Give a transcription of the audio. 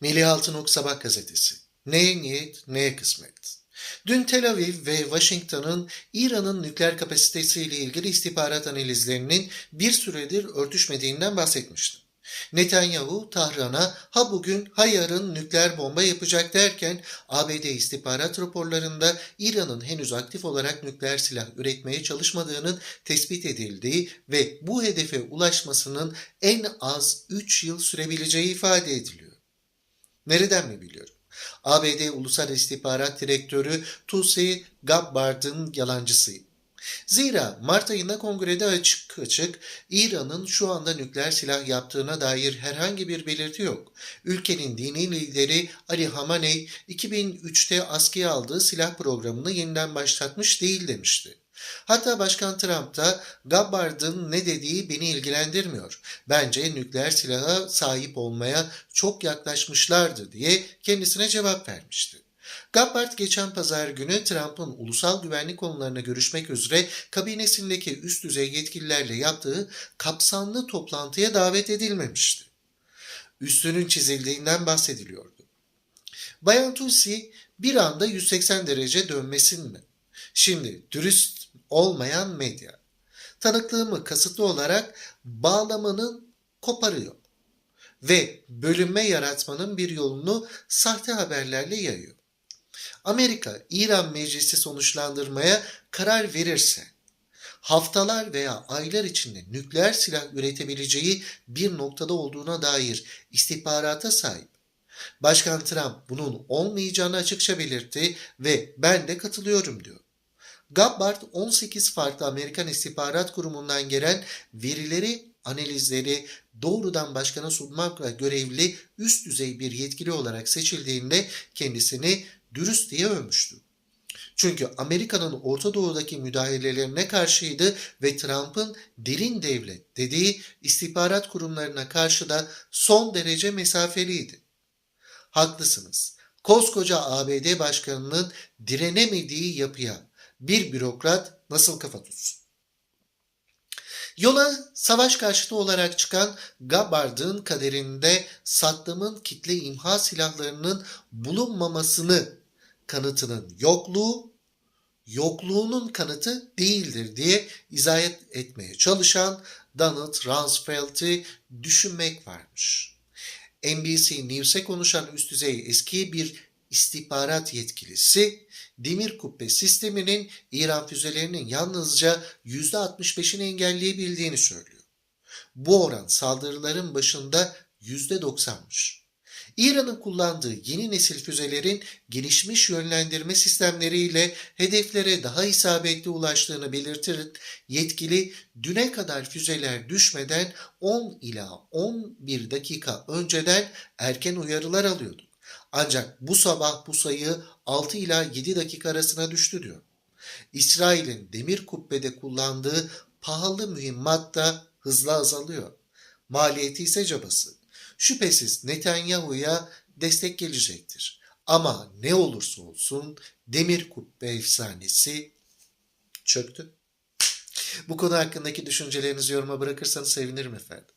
Melih Altınok Sabah gazetesi. Neye niyet, neye kısmet. Dün Tel Aviv ve Washington'ın İran'ın nükleer kapasitesiyle ilgili istihbarat analizlerinin bir süredir örtüşmediğinden bahsetmiştim. Netanyahu, Tahran'a ha bugün ha yarın nükleer bomba yapacak derken ABD istihbarat raporlarında İran'ın henüz aktif olarak nükleer silah üretmeye çalışmadığının tespit edildiği ve bu hedefe ulaşmasının en az 3 yıl sürebileceği ifade ediliyor. Nereden mi biliyorum? ABD Ulusal İstihbarat Direktörü Tulsi Gabbard'ın yalancısıyım. Zira Mart ayında kongrede açık açık İran'ın şu anda nükleer silah yaptığına dair herhangi bir belirti yok. Ülkenin dini lideri Ali Hamaney 2003'te askıya aldığı silah programını yeniden başlatmış değil demişti. Hatta Başkan Trump da Gabbard'ın ne dediği beni ilgilendirmiyor. Bence nükleer silaha sahip olmaya çok yaklaşmışlardı diye kendisine cevap vermişti. Gabbard geçen pazar günü Trump'ın ulusal güvenlik konularına görüşmek üzere kabinesindeki üst düzey yetkililerle yaptığı kapsamlı toplantıya davet edilmemişti. Üstünün çizildiğinden bahsediliyordu. Bayan Tulsi bir anda 180 derece dönmesin mi? Şimdi dürüst olmayan medya. Tanıklığımı kasıtlı olarak bağlamanın koparıyor ve bölünme yaratmanın bir yolunu sahte haberlerle yayıyor. Amerika İran meclisi sonuçlandırmaya karar verirse haftalar veya aylar içinde nükleer silah üretebileceği bir noktada olduğuna dair istihbarata sahip. Başkan Trump bunun olmayacağını açıkça belirtti ve ben de katılıyorum diyor. Gabbard 18 farklı Amerikan istihbarat kurumundan gelen verileri, analizleri doğrudan başkana sunmakla görevli üst düzey bir yetkili olarak seçildiğinde kendisini dürüst diye övmüştü. Çünkü Amerika'nın Orta Doğu'daki müdahalelerine karşıydı ve Trump'ın derin devlet dediği istihbarat kurumlarına karşı da son derece mesafeliydi. Haklısınız. Koskoca ABD başkanının direnemediği yapıya bir bürokrat nasıl kafa tutsun? Yola savaş karşıtı olarak çıkan Gabbard'ın kaderinde Saddam'ın kitle imha silahlarının bulunmamasını kanıtının yokluğu, yokluğunun kanıtı değildir diye izah etmeye çalışan Donald Rumsfeld'i düşünmek varmış. NBC News'e konuşan üst düzey eski bir istihbarat yetkilisi demir kubbe sisteminin İran füzelerinin yalnızca %65'ini engelleyebildiğini söylüyor. Bu oran saldırıların başında %90'mış. İran'ın kullandığı yeni nesil füzelerin gelişmiş yönlendirme sistemleriyle hedeflere daha isabetli ulaştığını belirtir yetkili düne kadar füzeler düşmeden 10 ila 11 dakika önceden erken uyarılar alıyordu. Ancak bu sabah bu sayı 6 ila 7 dakika arasına düştü diyor. İsrail'in demir kubbede kullandığı pahalı mühimmat da hızla azalıyor. Maliyeti ise cabası. Şüphesiz Netanyahu'ya destek gelecektir. Ama ne olursa olsun demir kubbe efsanesi çöktü. Bu konu hakkındaki düşüncelerinizi yoruma bırakırsanız sevinirim efendim.